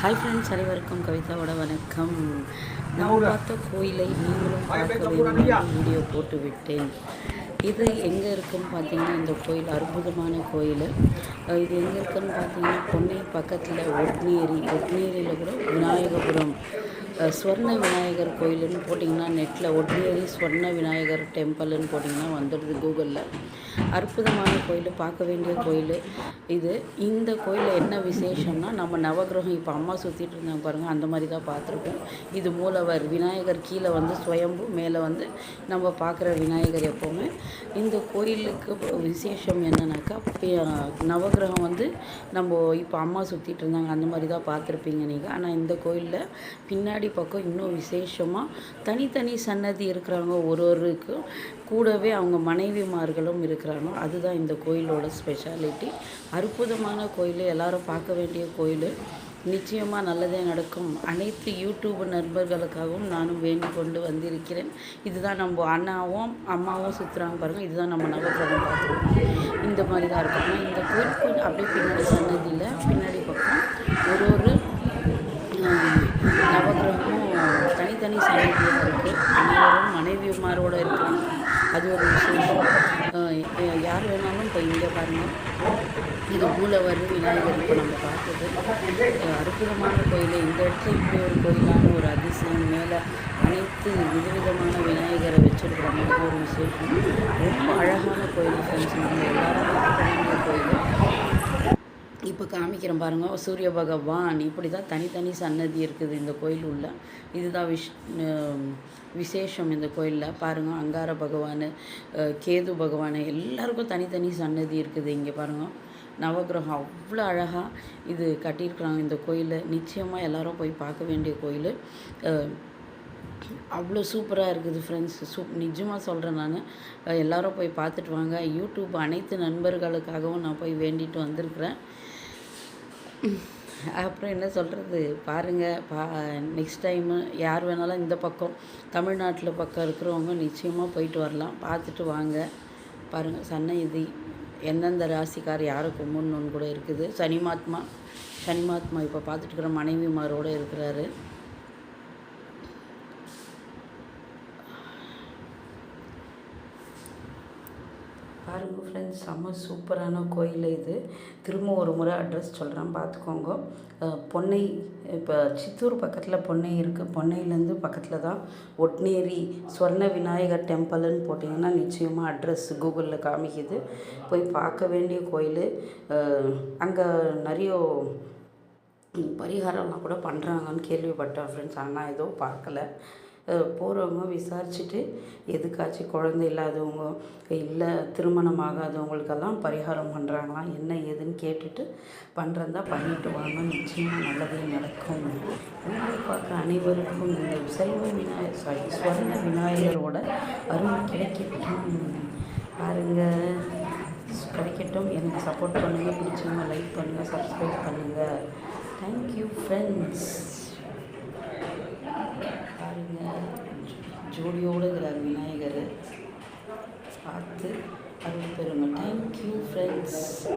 Hi friends அனைவருக்கும் கவிதாவோட வணக்கம். நான் பார்த்த கோயிலை நீங்களும் பார்க்க வேண்டும் வீடியோ போட்டு விட்டேன் இது எங்கே இருக்குன்னு பார்த்தீங்கன்னா இந்த கோயில் அற்புதமான கோயில். இது எங்கே இருக்குன்னு பார்த்தீங்கன்னா பொன்னை பக்கத்தில் ஒட்னேரி. ஒட்னேரியில் கூட விநாயகபுரம். ஸ்வர்ண விநாயகர் கோயிலுன்னு போட்டிங்கன்னா நெட்டில் ஒட்டியேறி ஸ்வர்ண விநாயகர் டெம்பிள்னு போட்டிங்கன்னா வந்துடுது கூகுளில். அற்புதமான கோயில் பார்க்க வேண்டிய கோயில். இது இந்த கோயிலில் என்ன விசேஷம்னா நம்ம நவகிரகம் இப்போ அம்மா சுற்றிட்டு இருந்தாங்க பாருங்கள் அந்த மாதிரி தான் பார்த்துருக்கோம். இது மூலவர் விநாயகர் கீழே வந்து சுயம்பு மேலே வந்து நம்ம பார்க்குற விநாயகர் எப்போவுமே. இந்த கோயிலுக்கு விசேஷம் என்னன்னாக்கா நவகிரகம் வந்து நம்ம இப்போ அம்மா சுற்றிட்டு இருந்தாங்க அந்த மாதிரி தான் பார்த்துருப்பீங்க நீங்கள் ஆனால் இந்த கோயிலில் பின்னாடி பக்கம் இன்னும் விசேஷமாக தனித்தனி சன்னதி இருக்கிறாங்க. ஒரு ஒருக்கும் கூடவே அவங்க மனைவிமார்களும் இருக்கிறாங்க. அதுதான் இந்த கோயிலோட ஸ்பெஷாலிட்டி அற்புதமான கோயில். எல்லாரும் பார்க்க வேண்டிய கோயில். நிச்சயமாக நல்லதே நடக்கும். அனைத்து யூடியூப் நண்பர்களுக்காகவும் நானும் வேண்டிக் கொண்டு வந்திருக்கிறேன். இதுதான் நம்ம அண்ணாவும் அம்மாவும் சுற்றுறாங்க பாருங்கள் இதுதான் நம்ம நவக்கிரகம் பார்த்துருக்கோம். இந்த மாதிரி தான் இருக்கும். ஆனால் இந்த கோயில் அப்படியே பின்னாடி சன்னதியில் பின்னாடி பக்கம் ஒரு ஒரு தனித்தனி சன்னதியாக இருக்குது அனைவரும் மனைவிமாரோடு இருக்காங்க அது ஒரு விஷயம் யார் வேணாலும் இப்போ இங்கே பாருங்கள் இது மூலவர் விநாயகர் இப்போ நம்ம பார்த்தது. அற்புதமான கோயில். இந்த இடத்துல இப்படி ஒரு கோயிலான ஒரு அதிசயம் மேலே அனைத்து விதவிதமான விநாயகரை வச்சுருக்கிறாங்க இது ஒரு விசேஷம். ரொம்ப அழகான கோயில் ஃப்ரெண்ட்ஸ் நம்ம எல்லாரும் பார்க்க வேண்டிய கோயில். காமிக்கிறேன் பாருங்கள் சூரிய பகவான். இப்படி தான் தனித்தனி சன்னதி இருக்குது இந்த கோயில் உள்ள. இதுதான் விஷ் விசேஷம் இந்த கோயிலில். பாருங்கள் அங்கார பகவான் கேது பகவான் எல்லாருக்கும் தனித்தனி சன்னதி இருக்குது இங்கே பாருங்கள் நவகிரகம் அவ்வளோ அழகாக இது கட்டியிருக்கிறாங்க இந்த கோயிலில். நிச்சயமாக எல்லாரும் போய் பார்க்க வேண்டிய கோயில். அவ்வளோ சூப்பராக இருக்குது ஃப்ரெண்ட்ஸ் சூப் நிஜமாக சொல்கிறேன் நான். எல்லோரும் போய் பார்த்துட்டு வாங்க. யூடியூப் அனைத்து நண்பர்களுக்காகவும் நான் போய் வேண்டிட்டு வந்திருக்கிறேன். அப்புறம் என்ன சொல்கிறது பாருங்கள் பா நெக்ஸ்ட் டைமு யார் வேணாலும் இந்த பக்கம் தமிழ்நாட்டில் பக்கம் இருக்கிறவங்க நிச்சயமாக போயிட்டு வரலாம். பார்த்துட்டு வாங்க. பாருங்கள் சன்னதி எந்தெந்த ராசிக்கார் யாரை கும்பிடணுன்னு கூட இருக்குது. சனிமாத்மா சனிமாத்மா இப்போ பார்த்துட்டு இருக்கிற மனைவிமாரோடு இருக்கிறாரு. பாருங்கள் ஃப்ரெண்ட்ஸ் செம்ம சூப்பரான கோயில் இது. திரும்ப ஒரு முறை அட்ரஸ் சொல்கிறேன் பார்த்துக்கோங்க பொன்னை இப்போ சித்தூர் பக்கத்தில் பொன்னை இருக்குது பொன்னையிலேருந்து பக்கத்தில் தான் ஒட்னேரி ஸ்வர்ண விநாயகர் டெம்பிள்னு போட்டிங்கன்னா நிச்சயமாக அட்ரஸ் கூகுளில் காமிக்குது. போய் பார்க்க வேண்டிய கோயில். அங்கே நிறைய பரிகாரம்லாம் கூட பண்ணுறாங்கன்னு கேள்விப்பட்டேன் ஃப்ரெண்ட்ஸ் ஆனால் எதுவும் பார்க்கல. போகிறவங்க விசாரிச்சுட்டு எதுக்காச்சும் குழந்தை இல்லாதவங்க இல்லை திருமணம் ஆகாதவங்களுக்கெல்லாம் பரிகாரம் பண்ணுறாங்களாம் என்ன ஏதுன்னு கேட்டுட்டு பண்ணுறதா பண்ணிட்டு வாங்க. நிச்சயமாக நல்லதே நடக்கும். உங்களை பார்க்க அனைவருக்கும் இந்த செல்வ விநாயகர் சாரி ஸ்வர்ண விநாயகரோட அருள் கிடைக்கட்டும். பாருங்கள் கிடைக்கட்டும். எனக்கு சப்போர்ட் பண்ணுங்கள் பிடிச்சவங்க லைக் பண்ணுங்கள் சப்ஸ்கிரைப் பண்ணுங்கள் தேங்க்யூ ஃப்ரெண்ட்ஸ் பாருங்க. ஜோடியோடு இருக்கிறார் விநாயகர் பார்த்து அருள் பெறுங்க. Thank you friends